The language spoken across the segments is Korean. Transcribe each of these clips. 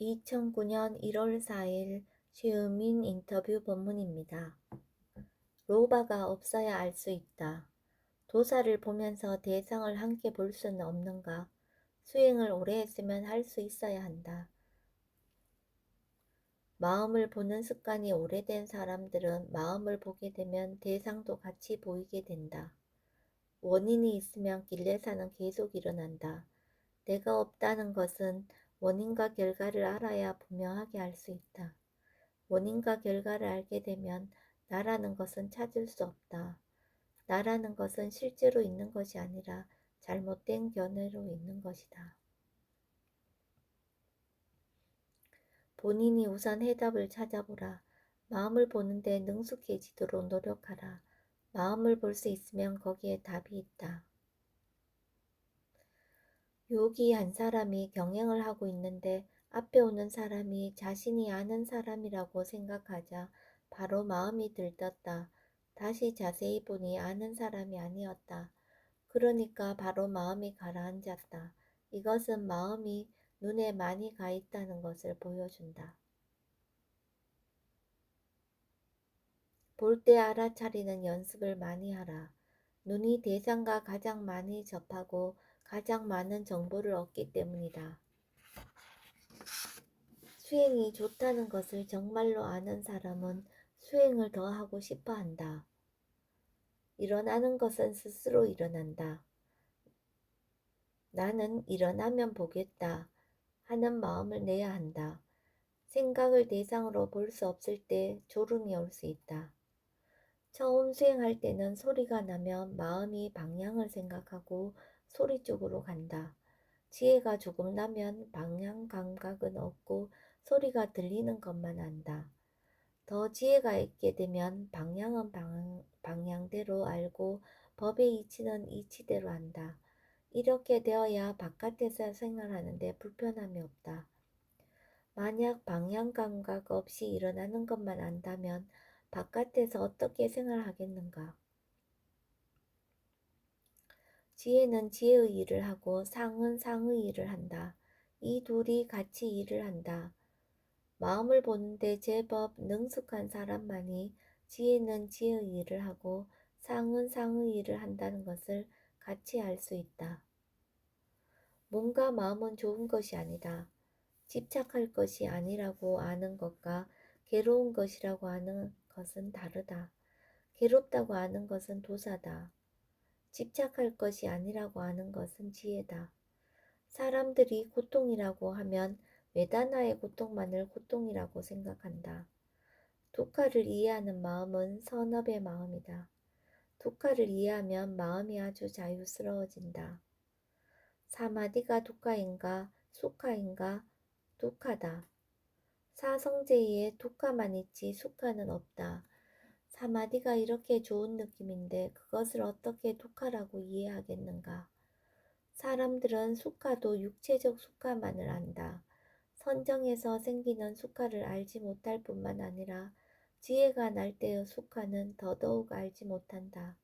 2009년 1월 4일 최유민 인터뷰 본문입니다. 로바가 없어야 알 수 있다. 도사를 보면서 대상을 함께 볼 수는 없는가? 수행을 오래 했으면 할 수 있어야 한다. 마음을 보는 습관이 오래된 사람들은 마음을 보게 되면 대상도 같이 보이게 된다. 원인이 있으면 길래사는 계속 일어난다. 내가 없다는 것은 원인과 결과를 알아야 분명하게 알 수 있다. 원인과 결과를 알게 되면 나라는 것은 찾을 수 없다. 나라는 것은 실제로 있는 것이 아니라 잘못된 견해로 있는 것이다. 본인이 우선 해답을 찾아보라. 마음을 보는데 능숙해지도록 노력하라. 마음을 볼 수 있으면 거기에 답이 있다. 여기 한 사람이 경행을 하고 있는데 앞에 오는 사람이 자신이 아는 사람이라고 생각하자 바로 마음이 들떴다. 다시 자세히 보니 아는 사람이 아니었다. 그러니까 바로 마음이 가라앉았다. 이것은 마음이 눈에 많이 가 있다는 것을 보여준다. 볼 때 알아차리는 연습을 많이 하라. 눈이 대상과 가장 많이 접하고 가장 많은 정보를 얻기 때문이다. 수행이 좋다는 것을 정말로 아는 사람은 수행을 더 하고 싶어 한다. 일어나는 것은 스스로 일어난다. 나는 일어나면 보겠다 하는 마음을 내야 한다. 생각을 대상으로 볼 수 없을 때 졸음이 올 수 있다. 처음 수행할 때는 소리가 나면 마음이 방향을 생각하고 소리 쪽으로 간다. 지혜가 조금 나면 방향 감각은 없고 소리가 들리는 것만 안다. 더 지혜가 있게 되면 방향은 방, 방향대로 알고 법의 이치는 이치대로 한다. 이렇게 되어야 바깥에서 생활하는데 불편함이 없다. 만약 방향 감각 없이 일어나는 것만 안다면 바깥에서 어떻게 생활하겠는가? 지혜는 지혜의 일을 하고 상은 상의 일을 한다. 이 둘이 같이 일을 한다. 마음을 보는데 제법 능숙한 사람만이 지혜는 지혜의 일을 하고 상은 상의 일을 한다는 것을 같이 알 수 있다. 몸과 마음은 좋은 것이 아니다. 집착할 것이 아니라고 아는 것과 괴로운 것이라고 아는 것은 다르다. 괴롭다고 아는 것은 도사다. 집착할 것이 아니라고 하는 것은 지혜다. 사람들이 고통이라고 하면 외단나의 고통만을 고통이라고 생각한다. 두카를 이해하는 마음은 선업의 마음이다. 두카를 이해하면 마음이 아주 자유스러워진다. 사마디가 두카인가 수카인가 두카다. 사성제에 두카만 있지 수카는 없다. 사마디가 이렇게 좋은 느낌인데 그것을 어떻게 독하라고 이해하겠는가? 사람들은 수카도 육체적 수카만을 안다. 선정에서 생기는 수카를 알지 못할 뿐만 아니라 지혜가 날 때의 수카는 더더욱 알지 못한다.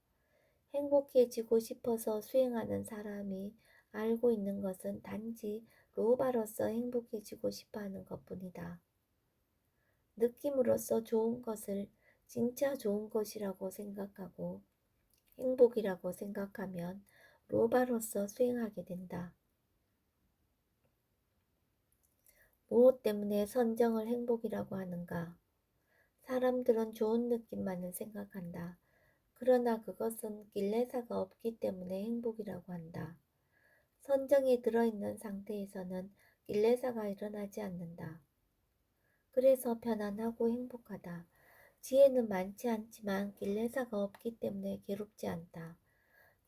행복해지고 싶어서 수행하는 사람이 알고 있는 것은 단지 로바로서 행복해지고 싶어 하는 것 뿐이다. 느낌으로서 좋은 것을 진짜 좋은 것이라고 생각하고 행복이라고 생각하면 로바로서 수행하게 된다. 무엇 때문에 선정을 행복이라고 하는가? 사람들은 좋은 느낌만을 생각한다. 그러나 그것은 길레사가 없기 때문에 행복이라고 한다. 선정이 들어있는 상태에서는 길레사가 일어나지 않는다. 그래서 편안하고 행복하다. 지혜는 많지 않지만 길레사가 없기 때문에 괴롭지 않다.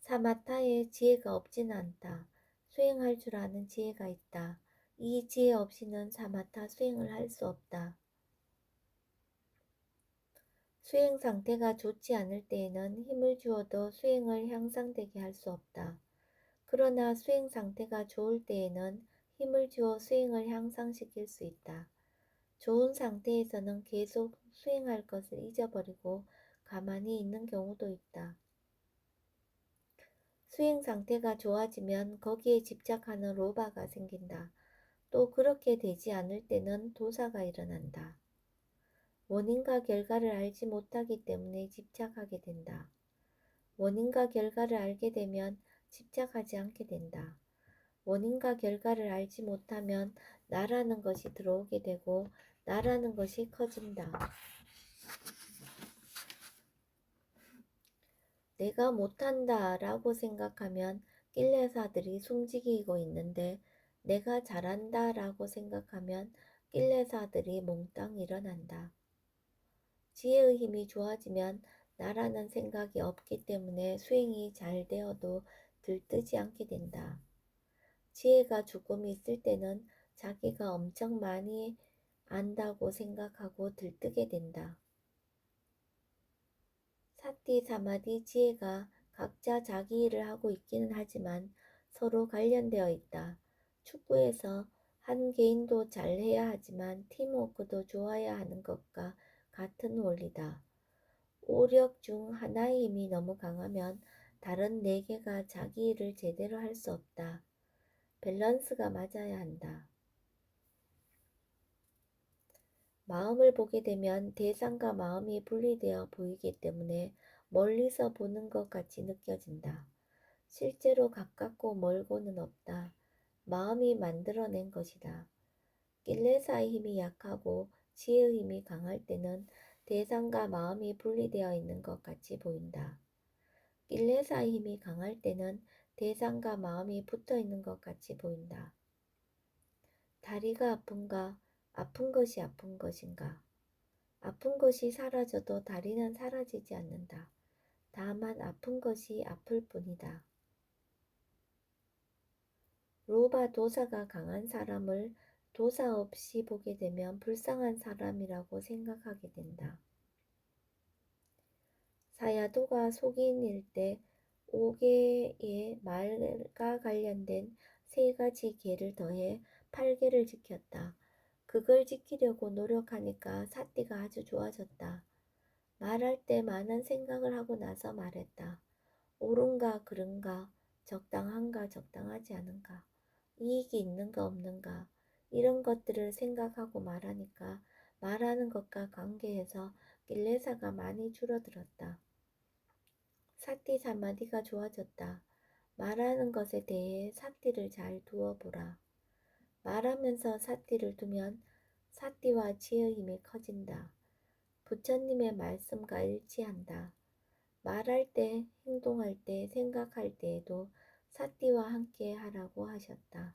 사마타에 지혜가 없지는 않다. 수행할 줄 아는 지혜가 있다. 이 지혜 없이는 사마타 수행을 할 수 없다. 수행 상태가 좋지 않을 때에는 힘을 주어도 수행을 향상되게 할 수 없다. 그러나 수행 상태가 좋을 때에는 힘을 주어 수행을 향상시킬 수 있다. 좋은 상태에서는 계속 수행할 것을 잊어버리고 가만히 있는 경우도 있다. 수행 상태가 좋아지면 거기에 집착하는 로바가 생긴다. 또 그렇게 되지 않을 때는 도사가 일어난다. 원인과 결과를 알지 못하기 때문에 집착하게 된다. 원인과 결과를 알게 되면 집착하지 않게 된다. 원인과 결과를 알지 못하면 나라는 것이 들어오게 되고 나라는 것이 커진다. 내가 못한다 라고 생각하면 낄레사들이 숨지기고 있는데 내가 잘한다 라고 생각하면 낄레사들이 몽땅 일어난다. 지혜의 힘이 좋아지면 나라는 생각이 없기 때문에 수행이 잘 되어도 들뜨지 않게 된다. 지혜가 조금 있을 때는 자기가 엄청 많이 안다고 생각하고 들뜨게 된다. 사티 사마디 지혜가 각자 자기 일을 하고 있기는 하지만 서로 관련되어 있다. 축구에서 한 개인도 잘해야 하지만 팀워크도 좋아야 하는 것과 같은 원리다. 오력 중 하나의 힘이 너무 강하면 다른 네 개가 자기 일을 제대로 할 수 없다. 밸런스가 맞아야 한다. 마음을 보게 되면 대상과 마음이 분리되어 보이기 때문에 멀리서 보는 것 같이 느껴진다. 실제로 가깝고 멀고는 없다. 마음이 만들어낸 것이다. 길레사의 힘이 약하고 지혜의 힘이 강할 때는 대상과 마음이 분리되어 있는 것 같이 보인다. 길레사의 힘이 강할 때는 대상과 마음이 붙어 있는 것 같이 보인다. 다리가 아픈가? 아픈 것이 아픈 것인가? 아픈 것이 사라져도 다리는 사라지지 않는다. 다만 아픈 것이 아플 뿐이다. 로바 도사가 강한 사람을 도사 없이 보게 되면 불쌍한 사람이라고 생각하게 된다. 사야도가 속인일 때 5개의 말과 관련된 세 가지 개를 더해 8개를 지켰다. 그걸 지키려고 노력하니까 사띠가 아주 좋아졌다. 말할 때 많은 생각을 하고 나서 말했다. 옳은가 그른가 적당한가 적당하지 않은가 이익이 있는가 없는가 이런 것들을 생각하고 말하니까 말하는 것과 관계해서 길레사가 많이 줄어들었다. 사띠 사마디가 좋아졌다. 말하는 것에 대해 사띠를 잘 두어 보라. 말하면서 사띠를 두면 사띠와 지의 힘이 커진다. 부처님의 말씀과 일치한다. 말할 때, 행동할 때, 생각할 때에도 사띠와 함께 하라고 하셨다.